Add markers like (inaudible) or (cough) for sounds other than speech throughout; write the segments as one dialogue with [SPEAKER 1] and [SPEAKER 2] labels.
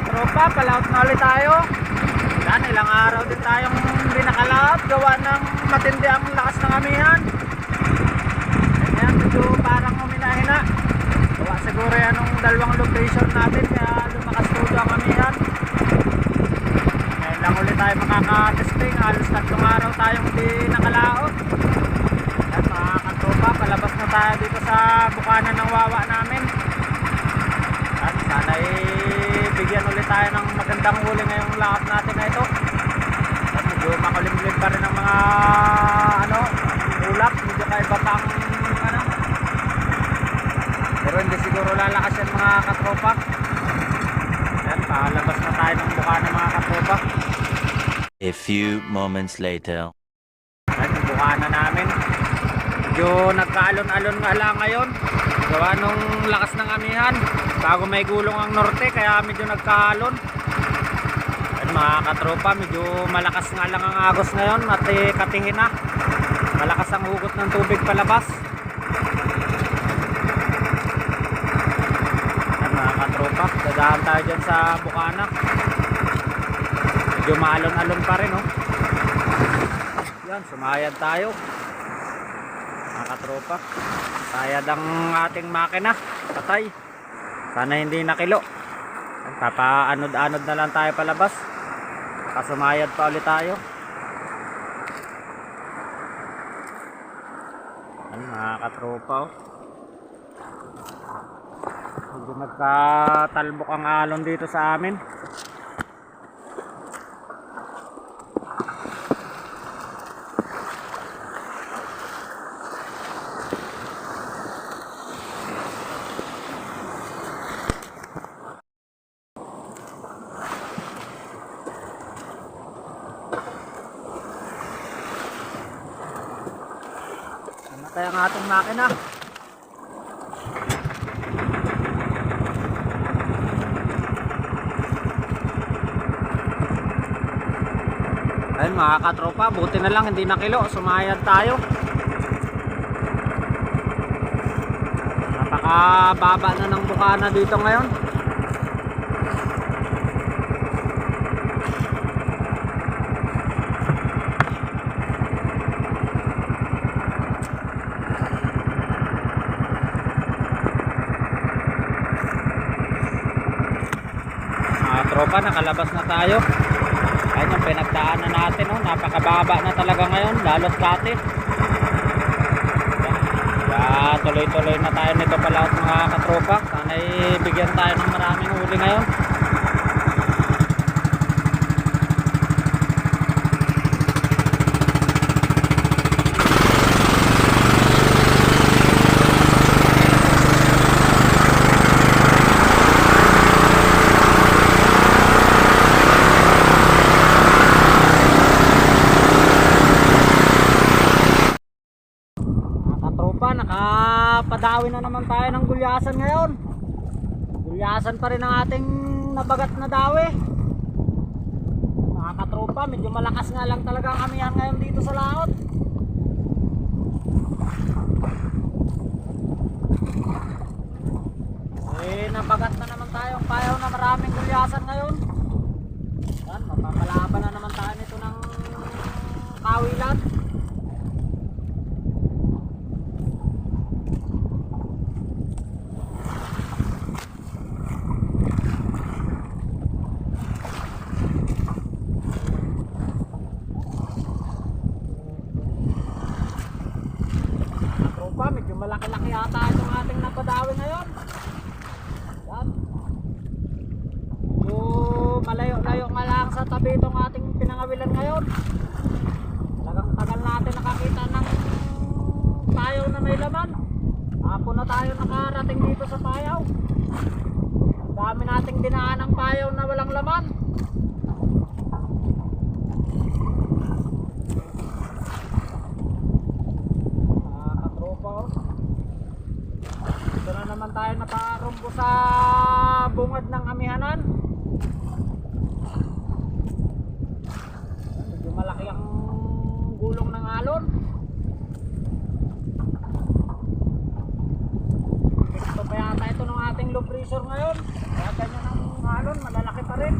[SPEAKER 1] katropa, palaot na ulit tayo. Yan, ilang araw din tayong hindi. Gawa ng matindi ang lakas ng amihan. Ayan, medyo parang huminahina. Gawa siguro yan ang dalawang location natin kaya lumakas todo ang amihan. Ngayon lang ulit tayo makaka-testing. Halos tatlong araw tayong hindi nakalaot. At mga katropa, palabas na tayo dito sa bukanan ng wawa namin. At sana eh, bigyan ulit tayo ng magandang huli ngayong lakad natin na ito. At medyo makulimlim pa rin ang mga ano, ulap. Medyo kaiba pa ang ano. Pero hindi siguro lalakas yan mga katropa. Yan, palabas na tayo ng bukanan mga katropa.
[SPEAKER 2] A few moments later.
[SPEAKER 1] Yan, yung bukanan namin. Medyo nagkaalon-alon nga lang ngayon. Gawa nung lakas ng amihan. Bago may gulong ang norte, kaya medyo nagkaalon. Mga katropa, medyo malakas nga lang ang agos ngayon at eh, katingin na. Malakas ang hugot ng tubig palabas. Yan mga katropa, dadaan tayo dyan sa bukana. Medyo maalon-alon pa rin oh. Yan, sumayad tayo. Mga katropa. Sayad ang ating makina. Patay. Sana hindi nakilo. Papaanod-anod na lang tayo palabas. Kasumayad pa ulit tayo. Yan, mga katropa. Oh. Medyo ang alon dito sa amin. Namatay ang ating makina. Ayun mga katropa, buti na lang hindi nakilo, sumayad tayo. Napakababa na ng bukana dito ngayon. Mga tropa, nakalabas na tayo. Ayun yung pinagdaanan natin, oh. napakababa na talaga ngayon, lalot dati. Kaya tuloy-tuloy na tayo nito pala mga katropa. Sana bigyan tayo ng maraming huli ngayon. Nakapadawi na naman tayo ng gulyasan ngayon. Gulyasan pa rin ang ating nabagat na dawi. Mga katropa, medyo malakas nga lang talaga ang amihan ngayon dito sa laot. Eh, nabagat na naman tayo ang payaw na maraming gulyasan ngayon. Yan, mapapalaban na naman tayo nito ng kawilan. tropa, medyo malaki-laki yata itong ating napadawi ngayon. Yan. Medyo malayo-layo nga lang sa tabi itong ating pinangawilan ngayon. Talagang tagal natin nakakita ng payaw na may laman. Hapon na tayo nakarating dito sa payaw. Dami nating dinaan ng payaw na walang laman. Oh. Dito na naman tayo naparumbo sa bungad ng amihanan. Medyo malaki ang gulong ng alon. Gusto pa yata ito ng ating low pressure ngayon. Kaya ganyan ang alon, malalaki pa rin.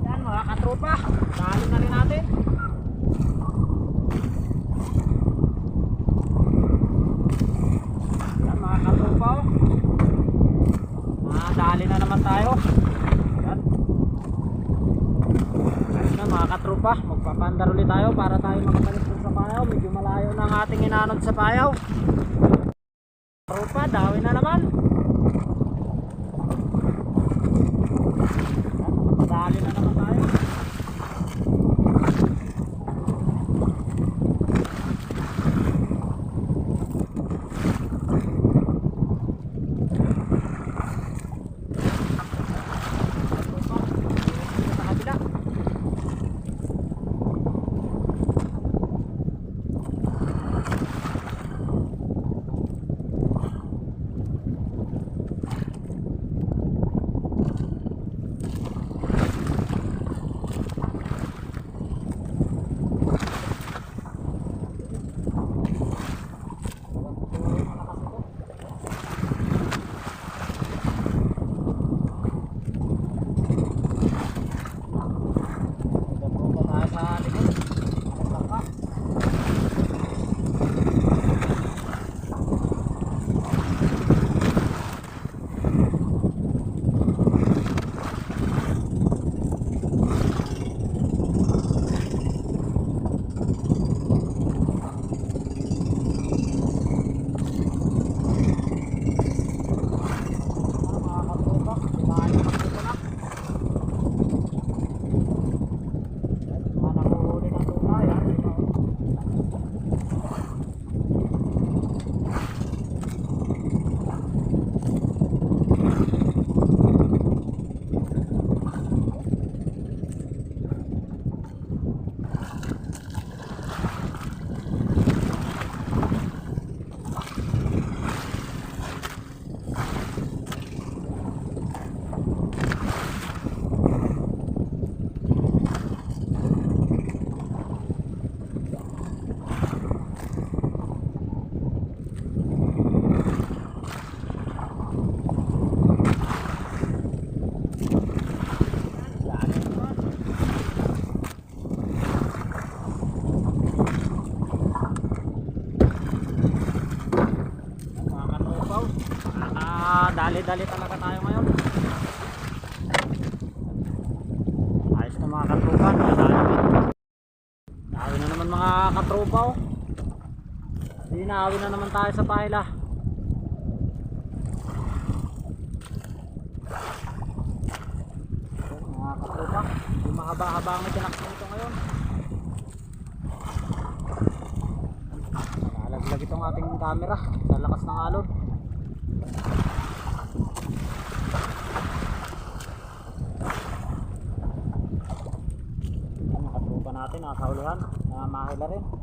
[SPEAKER 1] Yan mga katropa, dali na rin natin. Yan mga katropa oh. Nadali na naman tayo. Yan. Ayun na mga katropa, magpapandar ulit tayo para tayo makabalik sa payaw. Medyo malayo na ang ating inanod sa payaw. Katropa, dawi na naman. Dali-dali talaga tayo ngayon. Ayos na mga katropa, Dali na naman mga katropaw. Dinawi na naman tayo sa pahila. Mga katropa, yung mahaba-haba ang tinakbo nito ngayon. Nalaglag itong ating camera sa lakas ng alon. Ang nakatrupa natin, nasa ulihan, mahila rin.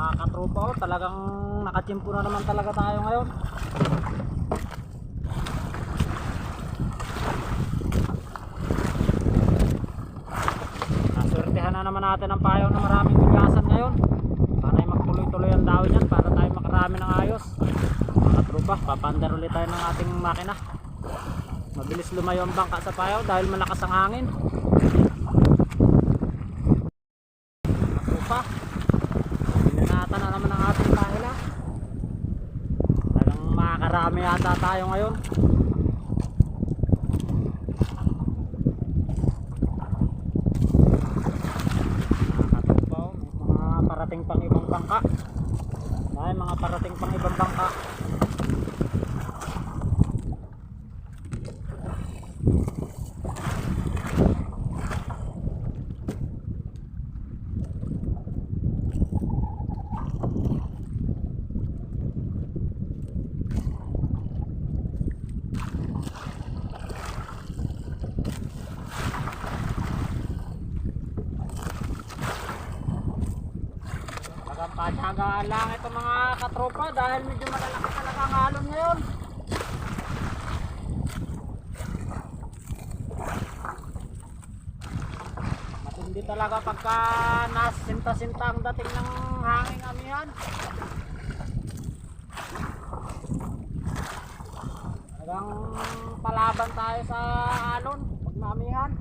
[SPEAKER 1] Mga katropa oh, talagang nakachimpo na naman talaga tayo ngayon. Nasurtihan na naman natin ang payaw na maraming gulyasan ngayon. Sana'y magtuloy-tuloy ang daw niyan para tayo makarami ng ayos. Mga trupa, papandar ulit tayo ng ating makina. Mabilis lumayo ang bangka sa payaw dahil malakas ang hangin. Na naman ang ating kahila. Talagang makakarami yata tayo ngayon. Nakatupaw, may mga parating pang ibang bangka. Dahil mga parating pang ibang bangka. Nagampatsagaan lang ito mga katropa dahil medyo malalaki talaga ang alon ngayon. Matindi talaga pagka nasinta-sinta ang dating ng hangin amihan. Talagang palaban tayo sa alon pag maamihan.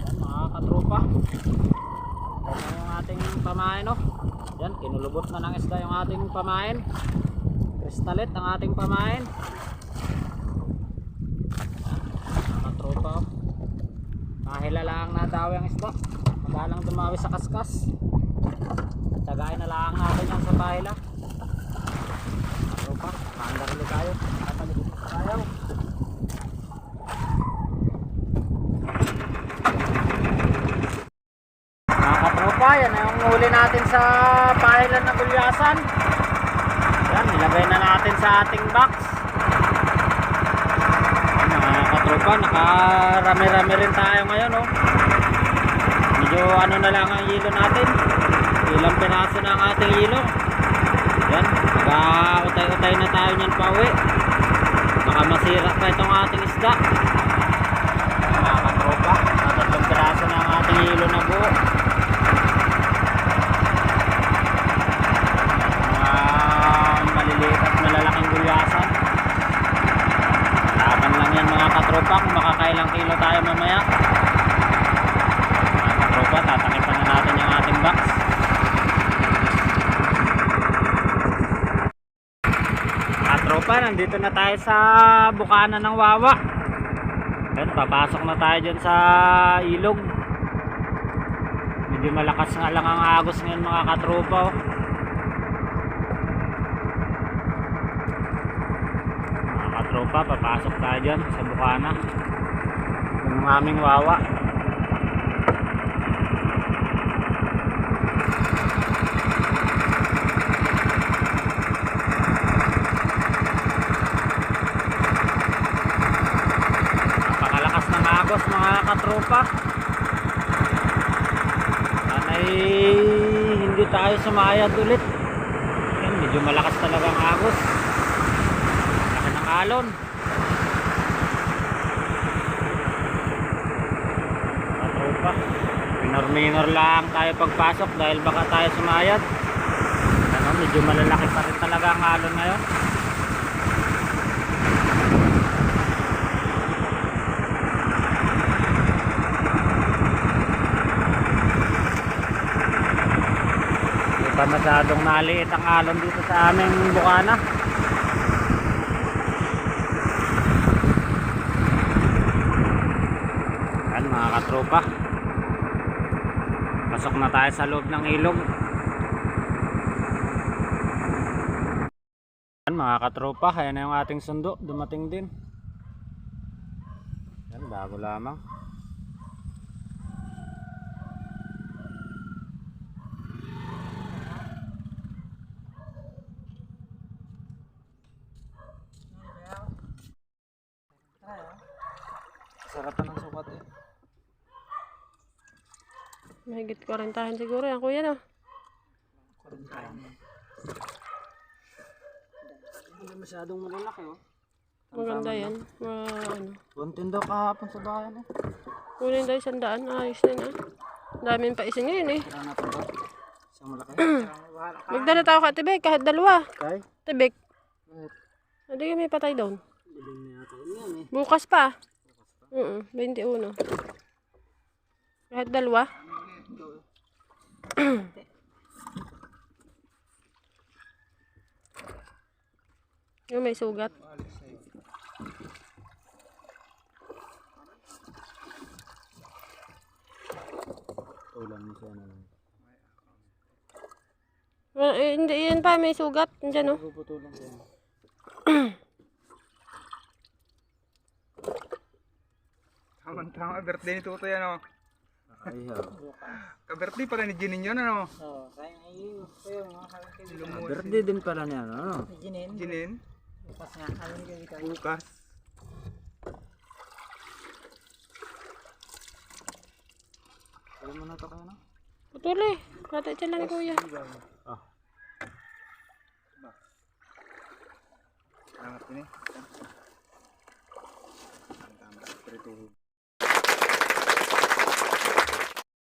[SPEAKER 1] Yan, mga katropa. Yan yung ating pamain, no? Kinulubot na ng isda yung ating pamain. Kristalit ang ating pamain. Katropa. oh. Kahila lang na daw yung isda. Magalang dumawi sa kaskas. Tagayin na lang natin yan sa bahila. Katropa, maandar ulit tayo. Kapaligid tayo. Mga katropa, yan ang huli natin sa pahilan na gulyasan. Yan, nilagay na natin sa ating box. Yan, mga katropa, nakarami-rami rin tayo ngayon. Oh. Medyo ano na lang ang hilo natin. Ilang pinaso na ang ating hilo. Yan, nag-utay-utay na tayo niyan pa uwi. Masira pa itong ating isda. Mga katropa, natatlong piraso na ang ating hilo na buo. mga maliliit at malalaking gulyasan laban lang yan mga katropa kung makakailang kilo tayo mamaya mga katropa tatakipan na natin yung ating box katropa nandito na tayo sa bukana ng wawa. Ayan, papasok na tayo dyan sa ilog. Medyo malakas nga lang ang agos ngayon mga katropa oh. mga katropa papasok tayo dyan sa bukana yung aming wawa napakalakas ng agos mga katropa sana'y hindi tayo sumayad ulit. Yan, medyo malakas talaga ang agos. Laki ng alon. Katropa minor minor lang tayo pagpasok dahil baka tayo sumayad. Ano, medyo malalaki pa rin talaga ang alon ngayon Masyadong maliit ang alon dito sa aming bukana. Yan mga katropa. Pasok na tayo sa loob ng ilog. Yan mga katropa, ayan na yung ating sundo, dumating din. Yan, bago lamang. Sarap ng sukat eh.
[SPEAKER 3] Mahigit 40 siguro yan, kuya, no?
[SPEAKER 1] Hindi masyadong malalaki oh.
[SPEAKER 3] Maganda yan. Ma, ano.
[SPEAKER 1] Kontin daw kahapon sa bayan eh.
[SPEAKER 3] Kunin tayo sandaan. Ayos na na. Daming paisin ngayon eh.
[SPEAKER 1] Tira natin ba? Isang malaki. (clears throat)
[SPEAKER 3] Magdala tayo ka, Tibek, kahit dalawa.
[SPEAKER 1] Kay?
[SPEAKER 3] Tibek.
[SPEAKER 1] Bakit?
[SPEAKER 3] Hindi may patay doon.
[SPEAKER 1] Na eh.
[SPEAKER 3] Bukas pa. Oo, 21. Kahit dalawa. (clears throat) Yung may sugat.
[SPEAKER 1] Ulan mo siya na lang.
[SPEAKER 3] Well, eh, hindi, yan pa, may sugat. Diyan, no?
[SPEAKER 1] Puputulan (clears throat) siya.
[SPEAKER 4] Tama-tama, birthday ni Tutoy ano.
[SPEAKER 1] Ay.
[SPEAKER 4] Ka-birthday pala ni Jinin yun ano.
[SPEAKER 1] Oo, kaya ayun. Kaya mga
[SPEAKER 4] Lumuwas
[SPEAKER 1] Birthday din pala niya, ano?
[SPEAKER 4] Jinin.
[SPEAKER 1] Bukas nga, ayun kayo
[SPEAKER 4] Bukas.
[SPEAKER 1] Alam mo na to kayo, no?
[SPEAKER 3] Putuli. Kata dyan lang kuya.
[SPEAKER 1] Ah.
[SPEAKER 4] Angat din eh. Tama, prituhog.